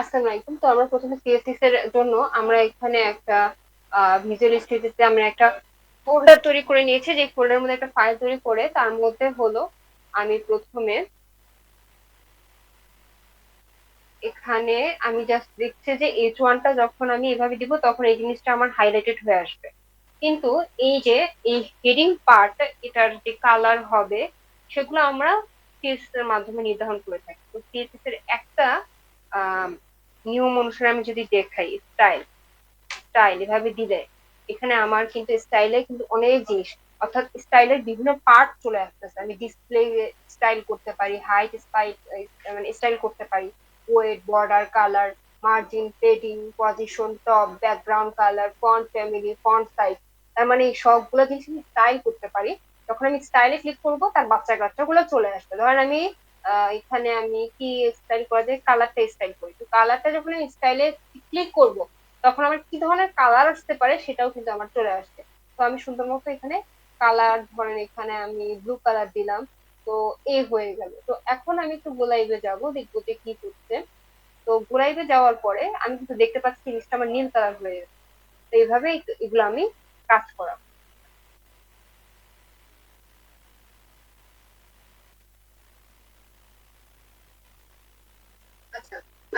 আসসালামু আলাইকুম। তো আমরা প্রথমে সিএসএস এর জন্য আমরা এখানে একটা ভিজুয়াল স্টুডিওতে আমরা একটা ফোল্ডার তৈরি করে নিয়েছি। যে ফোল্ডার মধ্যে একটা ফাইল তৈরি করে তার মধ্যে হলো আমি প্রথমে এখানে আমি জাস্ট দেখছি যে এইচ ওয়ানটা যখন আমি এভাবে দিব তখন এই জিনিসটা আমার হাইলাইটেড হয়ে আসবে। কিন্তু এই যে, এই হেডিং পার্ট এটার যে কালার হবে, সেগুলো আমরা সিএসএস এর মাধ্যমে নির্ধারণ করে থাকি। তো সিএসএস এর একটা নিয়ম অনুসারে আমি যদি দেখাই স্টাইল স্টাইল এভাবে দিলে, এখানে আমার কিন্তু স্টাইলে কিন্তু অনেক জিনিস, অর্থাৎ স্টাইলের বিভিন্ন পার্ট চলে আসতেছে। আমি ডিসপ্লে স্টাইল করতে পারি হাইট স্টাইল মানে স্টাইল করতে পারি। Weight border colour margin padding position top background colour font family font size তার মানে এই সবগুলো জিনিস আমি স্টাইল করতে পারি। যখন আমি স্টাইলে ক্লিক করব, তার বাচ্চা কাচ্চাগুলো চলে আসবে। ধরেন আমি এখানে আমি কি স্টাইল করা যায়? কালারটা স্টাইল করি। তো কালারটা যখন আমি স্টাইলে ক্লিক করব, তখন আমার কি ধরনের কালার আসতে পারে সেটাও কিন্তু আমার চলে আসছে। তো আমি সুন্দর মতো এখানে কালার ধরেন এখানে আমি ব্লু কালার দিলাম, তো এ হয়ে গেল। তো এখন আমি একটু গোলাইবে যাব, দেখব যে কি করছে তো গোলাইবে যাওয়ার পরে আমি কিন্তু দেখতে পাচ্ছি জিনিসটা আমার নীল কালার হয়ে গেছে তো এইভাবে এগুলো আমি কাজ করাবো।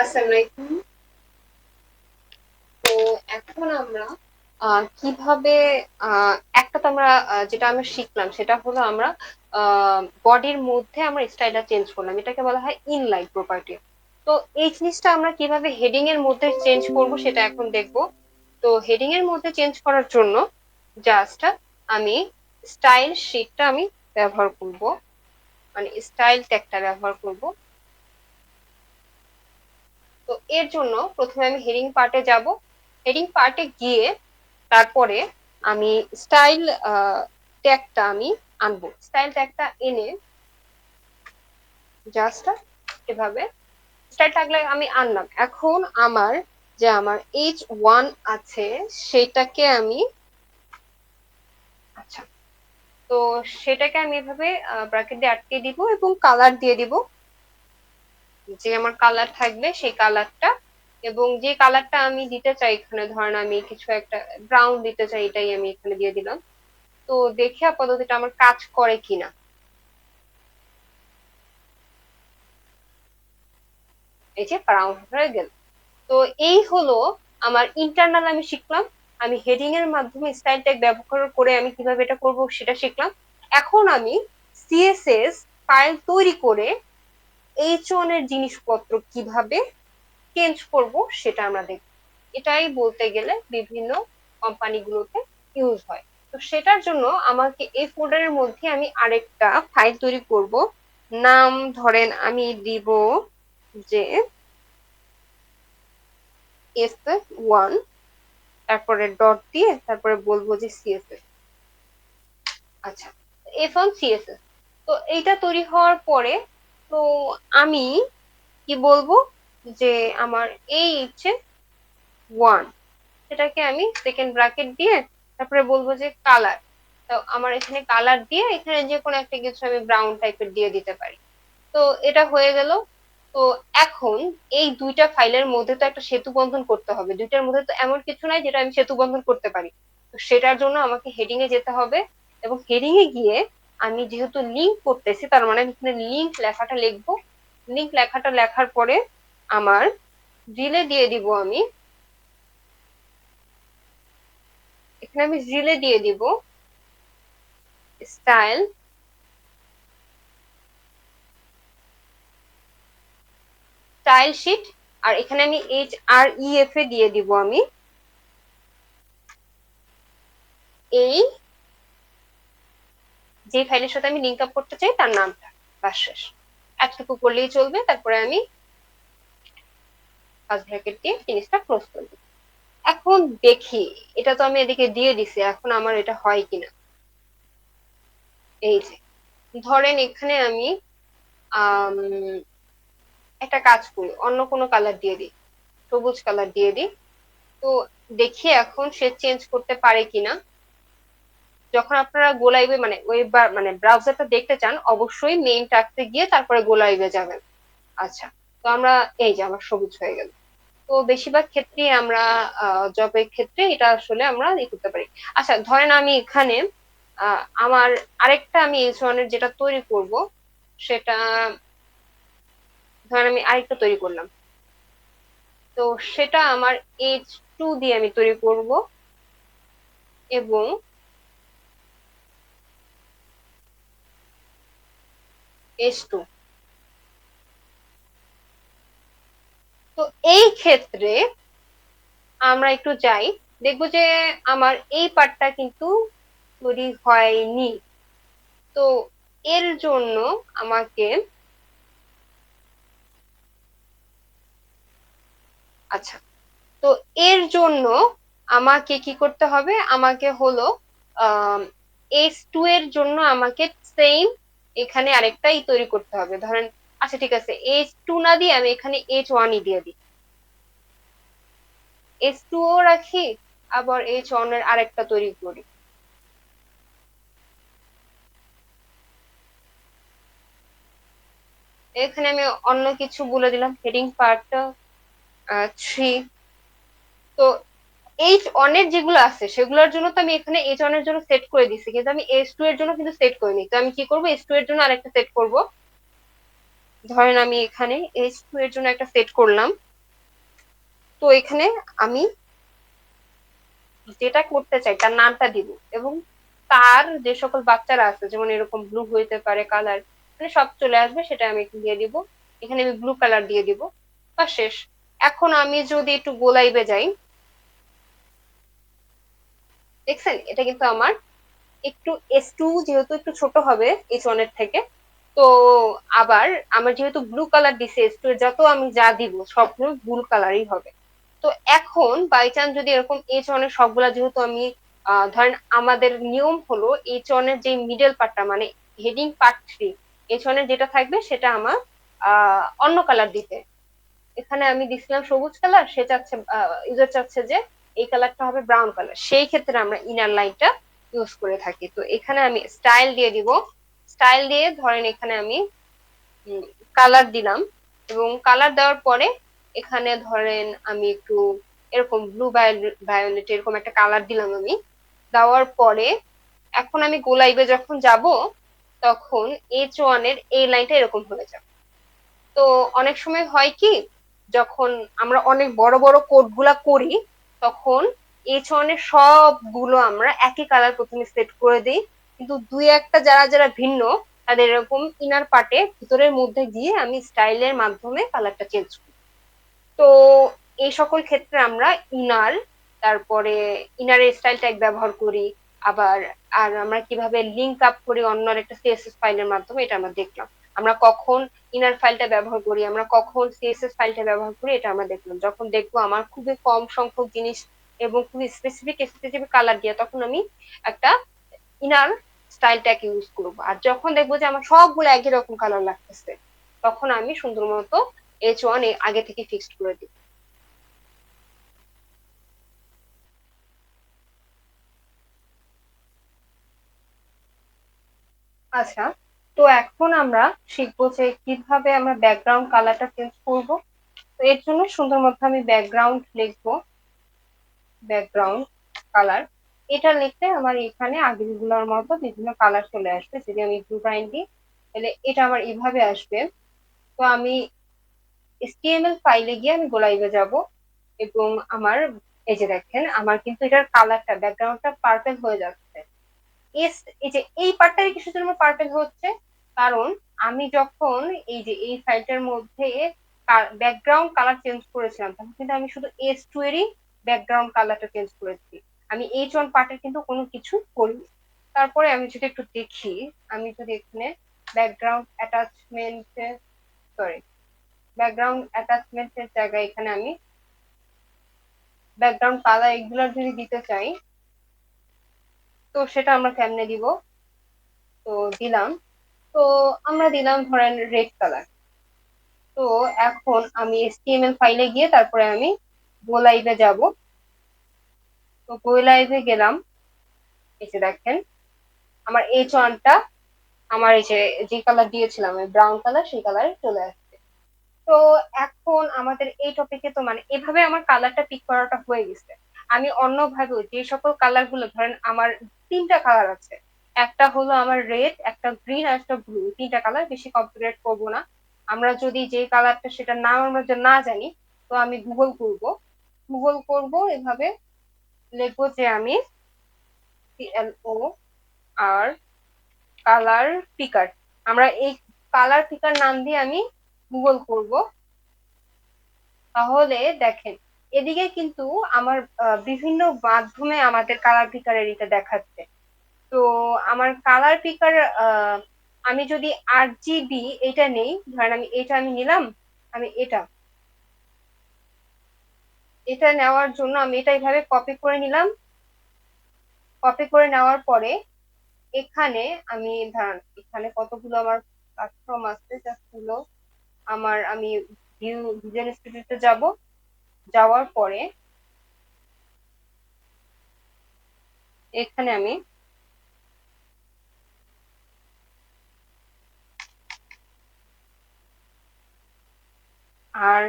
আসসালামু আলাইকুম। তো এখন আমরা কীভাবে একটা তো আমরা যেটা আমরা শিখলাম, সেটা হলো আমরা বডির মধ্যে আমরা স্টাইলটা চেঞ্জ করলাম, এটাকে বলা হয় ইনলাইন প্রপার্টি। তো এই জিনিসটা আমরা কীভাবে হেডিং এর মধ্যে চেঞ্জ করব সেটা এখন দেখব। তো হেডিং এর মধ্যে চেঞ্জ করার জন্য জাস্ট আমি স্টাইল শিটটা আমি ব্যবহার করব। মানে স্টাইল ট্যাগটা ব্যবহার করব। তো এর জন্য প্রথমে আমি হেডিং পার্টে যাব। হেডিং পার্টে গিয়ে তারপরে আমি স্টাইল ট্যাগটা আমি আনব। স্টাইল ট্যাগটা এনে জাস্ট এভাবে স্টাইল ট্যাগলে আমি আনলাম। এখন আমার যে আমার এইচ ওয়ান আছে, সেটাকে আমি আচ্ছা তো সেটাকে আমি এভাবে ব্র্যাকেট দিয়ে আটকে দিব এবং কালার দিয়ে দিব। যে আমার কালার থাকবে সেই কালারটা এবং যে কালারটা আমি দিতে চাই এখানে, ধরেন আমি কিছু একটা ব্রাউন দিতে চাই, এটাই আমি এখানে দিয়ে দিলাম। তো দেখে আপাতত এটা আমার কাজ করে কিনা। এই যে ব্রাউন হয়ে গেল। তো এই হলো আমার ইন্টারনাল আমি শিখলাম। আমি হেডিং এর মাধ্যমে স্টাইল ট্যাগ ব্যবহার করে আমি কীভাবে এটা করব সেটা শিখলাম। এখন আমি সিএসএস ফাইল তৈরি করে এইচ ওয়ানের জিনিসপত্র কীভাবে চেঞ্জ করব সেটা আমরা দেখব। এটাই বলতে গেলে বিভিন্ন কোম্পানিগুলোতে ইউজ হয়। তো সেটার জন্য আমাকে এই ফোল্ডারের মধ্যে আমি আরেকটা ফাইল তৈরি করব। নাম ধরেন আমি দিব যে এস ওয়ান তারপরে ডট দিয়ে তারপরে বলব যে সিএসএস আচ্ছা এফ ওয়ান সিএসএস তো এইটা তৈরি হওয়ার পরে তো আমি কি বলব যে আমার এই ইচ্ছে ওয়ান সেটাকে আমি সেকেন্ড ব্র্যাকেট দিয়ে তারপরে বলব যে কালার তো আমার এখানে কালার দিয়ে এখানে যে কোনো একটা কিছু আমি ব্রাউন টাইপের দিয়ে দিতে পারি। তো এটা হয়ে গেল। তো এখন এই দুইটা ফাইলের মধ্যে তো একটা সেতু বন্ধন করতে হবে। দুইটার মধ্যে তো এমন কিছু নাই যেটা আমি সেতু বন্ধন করতে পারি। তো সেটার জন্য আমাকে হেডিং এ যেতে হবে এবং হেডিং এ গিয়ে আমি যেহেতু লিঙ্ক করতেছি, তার মানে এখানে লিঙ্ক লেখাটা লিখব। লিঙ্ক লেখাটা লেখার পরে আমার রিলে দিয়ে দিব আমি। এখানে আমি রিলে দিয়ে দিব। স্টাইল স্টাইল শিট আর এখানে আমি এইচ আর ই এফ এ দিয়ে দিব আমি। এই যে ফাইলের সাথে আমি লিঙ্ক আপ করতে চাই, তার নামটা বাস শেষ। এতটুকু করলেই চলবে, তারপরে আমি ব্র্যাকেট দিয়ে জিনিসটা ক্লোজ এখন দেখি, এটা তো আমি এদিকে দিয়ে দিছি, এখন আমার এটা হয় কিনা? এই যে, ধরেন এখানে আমি একটা কাজ করি, অন্য কোনো কালার দিয়ে দিই, সবুজ কালার দিয়ে দিই। তো দেখি এখন সে চেঞ্জ করতে পারে কিনা। যখন আপনারা গোলাইবে মানে ওয়েব মানে ব্রাউজারটা দেখতে চান, অবশ্যই মেইন টাকতে গিয়ে তারপরে গোলাইবে যাবেন। আচ্ছা তো আমরা, এই যে আমার সবুজ হয়ে গেল। তো বেশিরভাগ ক্ষেত্রেই আমরা জবের ক্ষেত্রে এটা আসলে আমরা ই করতে পারি। আচ্ছা ধরেন আমি এখানে আমার আরেকটা আমি এই ধরনের যেটা তৈরি করব, সেটা, ধরেন আমি আরেকটা তৈরি করলাম। তো সেটা আমার এইচ টু দিয়ে আমি তৈরি করব, এবং টু তো এই ক্ষেত্রে আমরা একটু যাই, দেখব যে আমার এই পার্টটা কিন্তু তৈরি হয়নি। তো এর জন্য আমাকে আচ্ছা তো এর জন্য আমাকে কি করতে হবে? আমাকে হলো এইচ টু এর জন্য আমাকে সেম এখানে আরেকটাই তৈরি করতে হবে। ধরেন আচ্ছা ঠিক আছে এইচ টু না দিয়ে আমি এখানে এইচ ওয়ানই দিয়ে দিই। এইচ টু ও রাখি, আবার এইচ ওয়ানের আরেকটা তৈরি করি। এখানে আমি অন্য কিছু বলে দিলাম হেডিং পার্ট থ্রি তো এইচ অনের যেগুলো আছে, সেগুলোর জন্য তো আমি এখানে এইচ অনের জন্য সেট করে দিচ্ছি কিন্তু আমি এইচ টু এর জন্য কিন্তু সেট করিনি। তো আমি কি করব? এইচ টু এর জন্য আরেকটা সেট করব। ধরেন আমি এখানে এইচ টু এর জন্য একটা সেট করলাম। তো এখানে আমি যেটা করতে চাই, তার নামটা দিব এবং তার যে সকল বাচ্চারা আছে, যেমন এরকম ব্লু হইতে পারে কালার মানে সব চলে আসবে, সেটা আমি দিয়ে দিব। এখানে আমি ব্লু কালার দিয়ে দিব। বা শেষ। এখন আমি যদি একটু গোলাইবে যাই দেখছেন? এটা কিন্তু আমার একটু এস টু যেহেতু একটু ছোট হবে এইচ ওয়ানের থেকে। তো আবার আমার যেহেতু ব্লু কালার দিছে এস টু যত আমি যা দিব সবগুলো ব্লু কালারই হবে। তো এখন বাই চান্স যদি এরকম এইচ ওয়ানের সবগুলা যেহেতু আমি ধরেন আমাদের নিয়ম হলো এইচ ওয়ানের যে মিডল পার্টটা মানে হেডিং পার্ট থ্রি এইচ ওয়ানের যেটা থাকবে সেটা আমার অন্য কালার দিতে। এখানে আমি দিছিলাম সবুজ কালার সে চাচ্ছে ইউজার চাচ্ছে যে এই কালারটা হবে ব্রাউন কালার সেই ক্ষেত্রে আমরা ইনার লাইনটা ইউজ করে থাকি। তো এখানে আমি স্টাইল দিয়ে দিব। স্টাইল দিয়ে ধরেন এখানে আমি কালার দিলাম এবং কালার দেওয়ার পরে এখানে ধরেন আমি একটু এরকম ব্লু ভায়োলেট এরকম একটা কালার দিলাম আমি। দেওয়ার পরে এখন আমি গোলাইবে যখন যাব, তখন এইচ ওয়ানের এই লাইনটা এরকম হয়ে যাবে। তো অনেক সময় হয় কি, যখন আমরা অনেক বড় বড় কোডগুলা করি তখন এইচ ওয়ানের সবগুলো আমরা একই কালার প্রথমে সেট করে দিই। কিন্তু দুই একটা যারা যারা ভিন্ন, তাদের এরকম ইনার পার্টে ভিতরের মধ্যে গিয়ে আমি স্টাইলের মাধ্যমে কালারটা চেঞ্জ করি। তো এই সকল ক্ষেত্রে আমরা ইনার তারপরে ইনারের স্টাইল ট্যাগ ব্যবহার করি। আবার, আর আমরা কীভাবে লিঙ্ক আপ করি অন্য একটা সিএসএস ফাইলের মাধ্যমে, এটা আমরা দেখলাম। আমরা কখন ইনার ফাইলটা ব্যবহার করি, আমরা কখন সিএসএস ফাইলটা ব্যবহার করি, এটা আমরা দেখলাম। যখন দেখব আমার খুবই কম সংখ্যক জিনিস এবং খুবই স্পেসিফিক স্পেসিফিক কালার দিয়ে, তখন আমি একটা ইনার স্টাইলটাকে ইউজ করব। আর যখন দেখব যে আমার সবগুলো একই রকম কালার লাগতেছে, তখন আমি সুন্দর মতো এইচ ওয়ান আগে থেকে ফিক্সড করে দিই। আচ্ছা। তো এখন আমরা শিখব যে কীভাবে আমরা ব্যাকগ্রাউন্ড কালারটা চেঞ্জ করব। তো এর জন্য সুন্দর মতো আমি ব্যাকগ্রাউন্ড লিখব। ব্যাকগ্রাউন্ড কালার এটা লিখলে আমার এখানে আগেরগুলোর মতো বিভিন্ন কালার চলে আসবে। যদি আমি ব্লু ব্রাইন দিই, তাহলে এটা আমার এইভাবে আসবে। তো আমি এসটিএমএল ফাইলে গিয়ে আমি গোলাইবে যাব এবং আমার, এই যে দেখেন, আমার কিন্তু এটার কালারটা ব্যাকগ্রাউন্ডটা পার্পেল হয়ে যাচ্ছে। এই যে, এই পার্টটাই কিসের জন্য পার্পেল হচ্ছে? কারণ আমি যখন এই যে এই ফাইলটার মধ্যে ব্যাকগ্রাউন্ড কালার চেঞ্জ করেছিলাম, তখন কিন্তু আমি শুধু এস টু এরই ব্যাকগ্রাউন্ড কালারটা চেঞ্জ করেছি। আমি এইচ ওয়ান পার্টের কিন্তু কোনো কিছু করিনি। তারপরে আমি যদি একটু দেখি, আমি যদি এখানে ব্যাকগ্রাউন্ড অ্যাটাচমেন্ট সরি ব্যাকগ্রাউন্ড অ্যাটাচমেন্টের জায়গায় এখানে আমি ব্যাকগ্রাউন্ড কালার এগুলো যদি দিতে চাই, তো সেটা আমরা কেমনে দিব? তো দিলাম। তো আমরা দিলাম ধরেন রেড কালার তো এখন আমি এসটিএমএল ফাইলে গিয়ে তারপরে আমি গো লাইভে যাব। তো গো লাইভে গেলাম। এসে দেখেন, আমার এইচ ওয়ানটা আমার এই যে যে কালার দিয়েছিলাম ব্রাউন কালার সেই কালারে চলে আসছে। তো এখন আমাদের এই টপিকে তো মানে এভাবে আমার কালারটা পিক করাটা হয়ে গেছে। আমি অন্য ভাবে যে সকল কালারগুলো ধরেন আমার তিনটা কালার আছে একটা হলো আমার রেড একটা গ্রিন আর একটা ব্লু তিনটা কালার বেশি কমপ্লিকেট করব না। আমরা যদি যে কালারটা সেটার নাম আমরা না জানি, তো আমি গুগল করব। গুগল করব এভাবে। লিখব যে আমি ও আর কালার পিকার আমরা এই কালার পিকার নাম দিয়ে আমি গুগল করব। তাহলে দেখেন, এদিকে কিন্তু আমার বিভিন্ন মাধ্যমে আমাদের কালার পিকারের এটা দেখাচ্ছে। তো আমার কালার পিকার আমি যদি আট জিবি এটা নেই, ধরেন আমি এটা আমি নিলাম, আমি এটা এটা নেওয়ার জন্য আমি এটা এইভাবে কপি করে নিলাম কপি করে নেওয়ার পরে এখানে আমি ধরেন, এখানে কতগুলো আমার প্ল্যাটফর্ম আছে হলো আমার আমি ভিউ ভিজুয়াল স্টুডিওতে যাব, যাওয়ার পরে এখানে আমি আর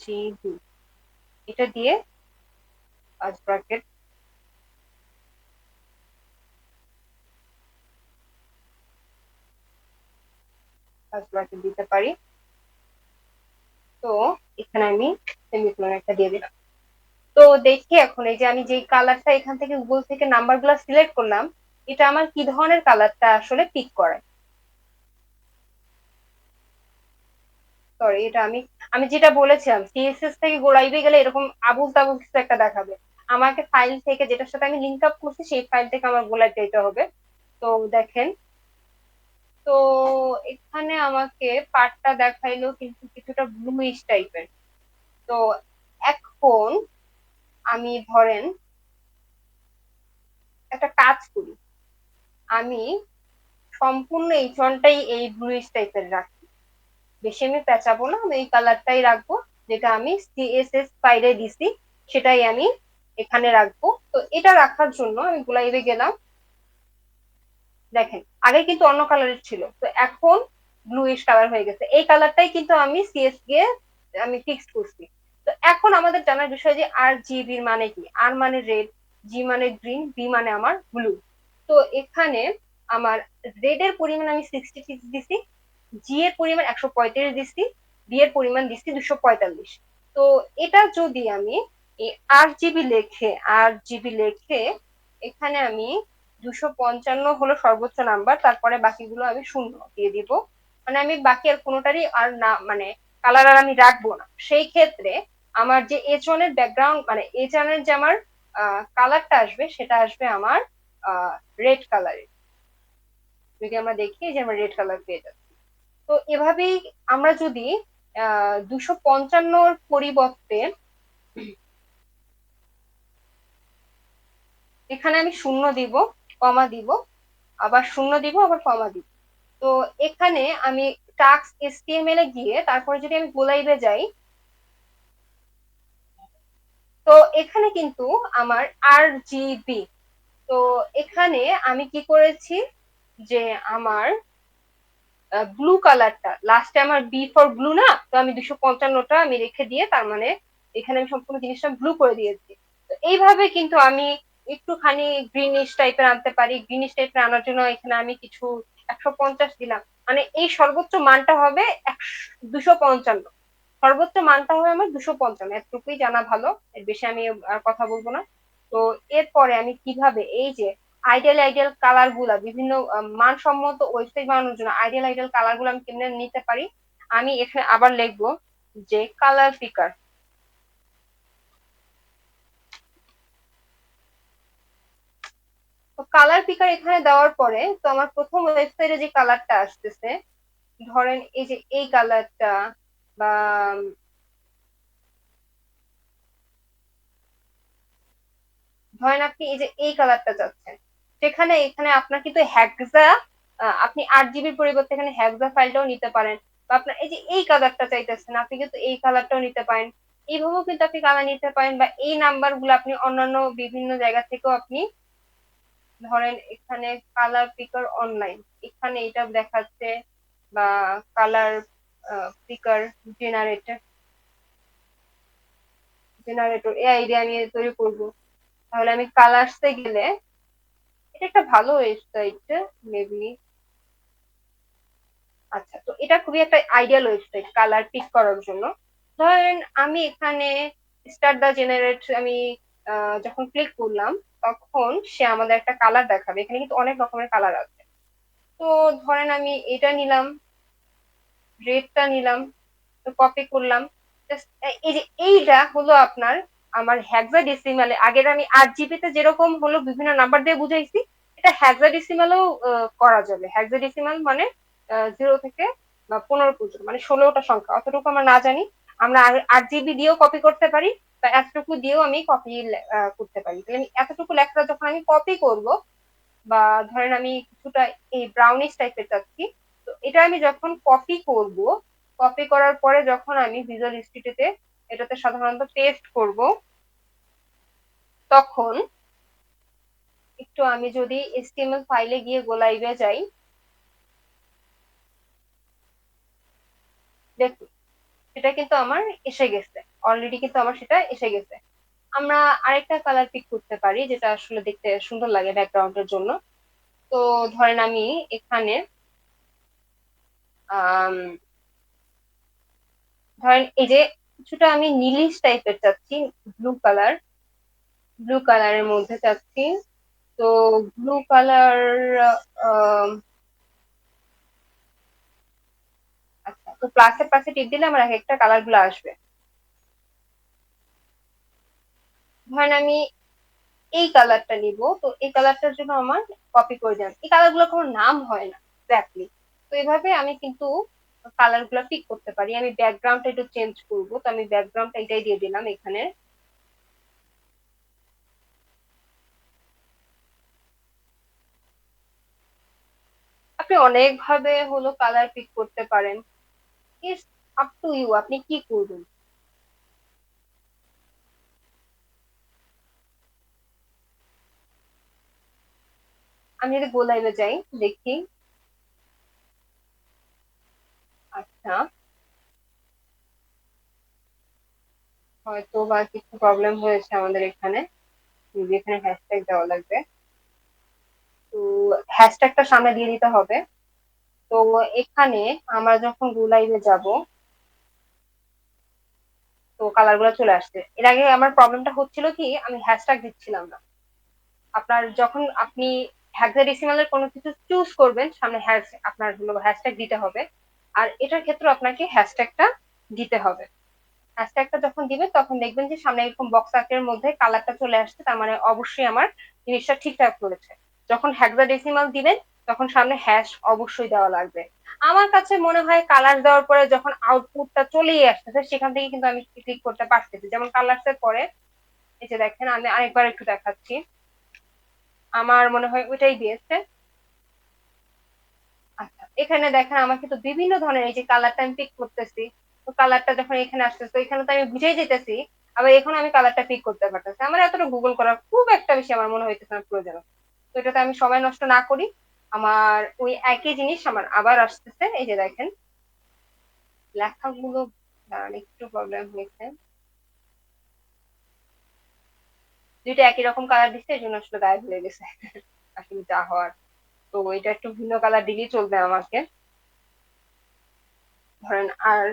জি ডি এটা দিয়ে আজ ব্র্যাকেট ব্র্যাকেট দিতে পারি। তো এখানে আমি সেমিকোলন একটা দিয়ে দিলাম। তো দেখি এখন এই যে আমি যে কালারটা এখান থেকে গুগল থেকে নাম্বারগুলো সিলেক্ট করলাম, এটা আমার কি ধরনের কালারটা আসলে পিক করায় সরি এটা আমি আমি যেটা বলেছিলাম সিএসএস থেকে গোড়াইবে গেলে এরকম আবুল তাবুল কিছু একটা দেখাবে। আমাকে ফাইল থেকে যেটার সাথে আমি লিঙ্ক আপ করছি, সেই ফাইল থেকে আমার গোলাই যেতে হবে। তো দেখেন, তো এখানে আমাকে পার্টটা দেখাইলো কিন্তু কিছুটা ব্লুইশ টাইপের তো এখন আমি ধরেন, একটা কাজ করি। আমি সম্পূর্ণ এই চনটাই এই ব্লুইশ টাইপের রাখি। বেশি আমি পেঁচাবো না, আমি এই কালারটাই রাখব, যেটা আমি সিএসএস ফাইলে দিছি, সেটাই আমি এখানে রাখব। তো এটা রাখার জন্য আমি গোলাইবে গেলাম। দেখেন, আগে কিন্তু অন্য কালারের ছিল। তো এখন ব্লুইশ কালার হয়ে গেছে। এই কালারটাই কিন্তু আমি সিএস দিয়ে আমি ফিক্স করছি। তো এখন আমাদের জানার বিষয় যে আর জিবির মানে কি? আর মানে রেড জি মানে গ্রিন বি মানে আমার ব্লু তো এখানে আমার রেড এর পরিমাণ আমি সিক্সটি সিক্স দিছি। জি এর পরিমাণ একশো পঁয়ত্রিশ দিচ্ছি বি এর পরিমাণ দিচ্ছি দুশো পঁয়তাল্লিশ। তো এটা যদি আমি আট জিবি লেখে আট জিবি লেখে, এখানে আমি দুশো পঞ্চান্ন হলো সর্বোচ্চ নাম্বার, তারপরে বাকিগুলো আমি শূন্য দিয়ে দিব। মানে আমি বাকি আর কোনোটারই আর না মানে কালার আর আমি রাখব না। সেই ক্ষেত্রে আমার যে এইচ এর ব্যাকগ্রাউন্ড মানে এইচ এর যে আমার কালারটা আসবে, সেটা আসবে আমার রেড কালারের যদি আমরা দেখি যে আমরা রেড কালার পেয়ে যাচ্ছি। তো এভাবেই আমরা যদি দুশো পঞ্চান্নর পরিবর্তে এখানে আমি শূন্য দিব, কমা দিব, আবার শূন্য দিব, আবার কমা দিব। তো এখানে আমি টাক্স এসটিএমএল এ গিয়ে তারপরে যদি আমি গোলাইবে যাই, তো এখানে কিন্তু আমার আর জিবি তো এখানে আমি কি করেছি যে আমার ব্লু কালারটা লাস্টে আমার বি ফর ব্লু না, তো আমি দুশো পঞ্চান্নটা আমি রেখে দিয়ে তার মানে এখানে আমি সম্পূর্ণ জিনিসটা ব্লু করে দিয়েছি। তো এইভাবে কিন্তু আমি একটুখানি গ্রিনিশ টাইপের আনতে পারি। গ্রিনিশ টাইপের আনার জন্য এখানে আমি কিছু একশো পঞ্চাশ দিলাম। মানে এই সর্বোচ্চ মানটা হবে দুশো পঞ্চান্ন। সর্বোচ্চ মানটা হবে আমার দুশো পঞ্চান্ন। এতটুকুই জানা ভালো। এর বেশি আমি আর কথা বলব না। তো এরপরে আমি কীভাবে এই যে আইডিয়াল আইডিয়াল কালারগুলা, বিভিন্ন মানসম্মত ওয়েবসাইট বানানোর জন্য আইডিয়াল আইডিয়াল কালারগুলো আমি কেমনে নিতে পারি? আমি এখানে আবার লিখব যে কালার পিকার কালার পিকার এখানে দেওয়ার পরে, তো আমার প্রথম ওয়েবসাইটে যে কালারটা আসতেছে, ধরেন এই যে এই কালারটা বা, ধরেন আপনি এই যে এই কালারটা চাচ্ছেন। সেখানে, এখানে আপনার কিন্তু হ্যাকজা আপনি আট জিবির পরিবর্তে এখানে হ্যাকজা ফাইলটাও নিতে পারেন। বা আপনার এই যে এই কালারটা চাইতেছেন, আপনি কিন্তু এই কালারটাও নিতে পারেন। এইভাবেও কিন্তু আপনি কালার নিতে পারেন বা এই নাম্বারগুলো আপনি অন্যান্য বিভিন্ন জায়গা থেকেও আপনি ধরেন এখানে কালার পিকার অনলাইন এখানে এটা দেখাচ্ছে বা কালার পিকার জেনারেটর জেনারেটর এই আইডিয়া আমি তৈরি করব। তাহলে আমি কালার্সে গেলে একটা ভালো ওয়েবসাইট মেবি আচ্ছা তো এটা খুবই একটা আইডিয়াল ওয়েবসাইট কালার পিক করার জন্য। ধরেন আমি এখানে স্টার্ট দা জেনারেট আমি যখন ক্লিক করলাম, তখন সে আমাদের একটা কালার দেখাবে। এখানে কিন্তু অনেক রকমের কালার আছে। তো ধরেন আমি এটা নিলাম রেডটা নিলাম, তো কপি করলাম। এই যে এইটা হলো আপনার আমার হ্যাকজা ডিসিমালে আগের আমি আট জিবিতে যেরকম হলো বিভিন্ন নাম্বার দিয়ে বুঝাইছি এটা হ্যাকজা ডিসিমালেও করা যাবে। হ্যাকজা ডিসিমাল মানে জিরো থেকে পনেরো পর্যন্ত মানে ষোলোটা সংখ্যা। অতটুকু আমরা না জানি। আমরা আট জিবি দিয়েও কপি করতে পারি, বা এতটুকু দিয়েও আমি কপি করতে পারি। তাহলে এতটুকু লেখাটা যখন আমি কপি করব, বা ধরেন আমি কিছুটা এই ব্রাউনিশ টাইপের চাচ্ছি, তো এটা আমি যখন কপি করব কপি করার পরে যখন আমি ভিজুয়াল স্টুডিওতে এটাতে সাধারণত পেস্ট করব, তখন একটু আমি যদি এসটিএমএল ফাইলে গিয়ে গোলাইভে যাই। দেখুন, সেটা কিন্তু আমার এসে গেছে। অলরেডি কিন্তু আমার সেটা এসে গেছে। আমরা আরেকটা কালার পিক করতে পারি, যেটা আসলে দেখতে সুন্দর লাগে ব্যাকগ্রাউন্ডের জন্য। তো ধরেন আমি এখানে ধরেন এই যে কিছুটা আমি নীলিশ টাইপের চাচ্ছি ব্লু কালার ব্লু কালারের মধ্যে চাচ্ছি। তো ব্লু কালার আচ্ছা তো প্লাসের পাশে টিপ দিলে আমার এক একটা কালারগুলো আসবে। ধরেন আমি এই কালারটা নিব, তো এই কালারটার জন্য আমার কপি করে দিলাম। এই কালারগুলো কোনো নাম হয় না এক্স্যাক্টলি তো এভাবে আমি কিন্তু কালারগুলো পিক করতে পারি। আমি ব্যাকগ্রাউন্ডটা একটু চেঞ্জ করব, তো আমি ব্যাকগ্রাউন্ডটা এটাই দিয়ে দিলাম এখানে। আপনি অনেক ভাবে হলো কালার পিক করতে পারেন। ইটস আপ টু ইউ আপনি কি করবেন? আমি যদি গোলাইভে যাই, দেখি। আচ্ছা। হয়তো বা কিছু প্রবলেম হয়েছে আমাদের এখানে। এখানে হ্যাশট্যাগ দেওয়া লাগবে। হ্যাশট্যাগটা সামনে দিয়ে দিতে হবে। তো এখানে আমরা যখন গুলাইভে যাব, তো কালারগুলো চলে আসছে। এর আগে আমার প্রবলেমটা হচ্ছিল কি, আমি হ্যাশট্যাগ দিচ্ছিলাম না। আপনার যখন আপনি হ্যাক্সাডেসিমালের কোনো কিছু চুজ করবেন, সামনে হ্যাশ আপনার হলো হ্যাশট্যাগ দিতে হবে। আর এটার ক্ষেত্রে আপনাকে হ্যাশট্যাগটা দিতে হবে। হ্যাশট্যাগটা যখন দিবে তখন দেখবেন যে সামনে এরকম বক্স আকের মধ্যে কালারটা চলে আসছে, তার মানে অবশ্যই আমার জিনিসটা ঠিকঠাক করেছে। যখন হ্যাক্সাডেসিমাল দিবেন, তখন সামনে হ্যাশ অবশ্যই দেওয়া লাগবে। আমার কাছে মনে হয় কালার দেওয়ার পরে যখন আউটপুটটা চলেই আসতেছে, সেখান থেকে কিন্তু আমি ক্লিক করতে পারতেছি। যেমন কালারসের পরে, এই যে দেখেন, আমি আরেকবার একটু দেখাচ্ছি। আমার মনে হয় ওইটাই দিয়েছে। আচ্ছা এখানে দেখেন আমাকে তো বিভিন্ন ধরনের এই যে কালারটা আমি পিক করতেছি। তো কালারটা যখন এখানে আসতেছে এখানে তো আমি বুঝেই যেতেছি, আবার এখন আমি কালারটা পিক করতে পারতেছি। আমার এতটা গুগল করার খুব একটা বেশি আমার মনে হইতেছে না প্রয়োজন। তো এটাতে আমি সময় নষ্ট না করি। আমার ওই একই জিনিস আমার আবার আসতেছে, এই যে দেখেন। লেখাগুলো একটু প্রবলেম হয়েছে। দুইটা একই রকম কালার দিচ্ছে এই জন্য আসলে গায়েব হয়ে গেছে। আসলে যা হওয়ার। তো এটা একটু ভিন্ন কালার দিলেই চলবে আমাকে। ধরেন আর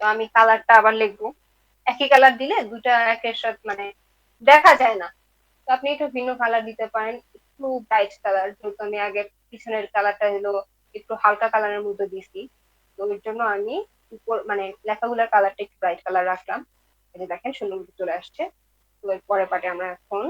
তো আমি কালারটা আবার লিখব। একই কালার দিলে দুটা একের সাথে মানে দেখা যায় না। তো আপনি এটা ভিন্ন কালার দিতে পারেন, একটু ব্রাইট কালার যেহেতু আমি আগে পিছনের কালারটা হলো একটু হালকা কালারের মধ্যে দিছি তো ওই জন্য আমি উপর মানে লেখাগুলোর কালারটা একটু ব্রাইট কালার রাখলাম। এই দেখেন সুন্দর চলে আসছে। তো এর পরে পাটে আমরা এখন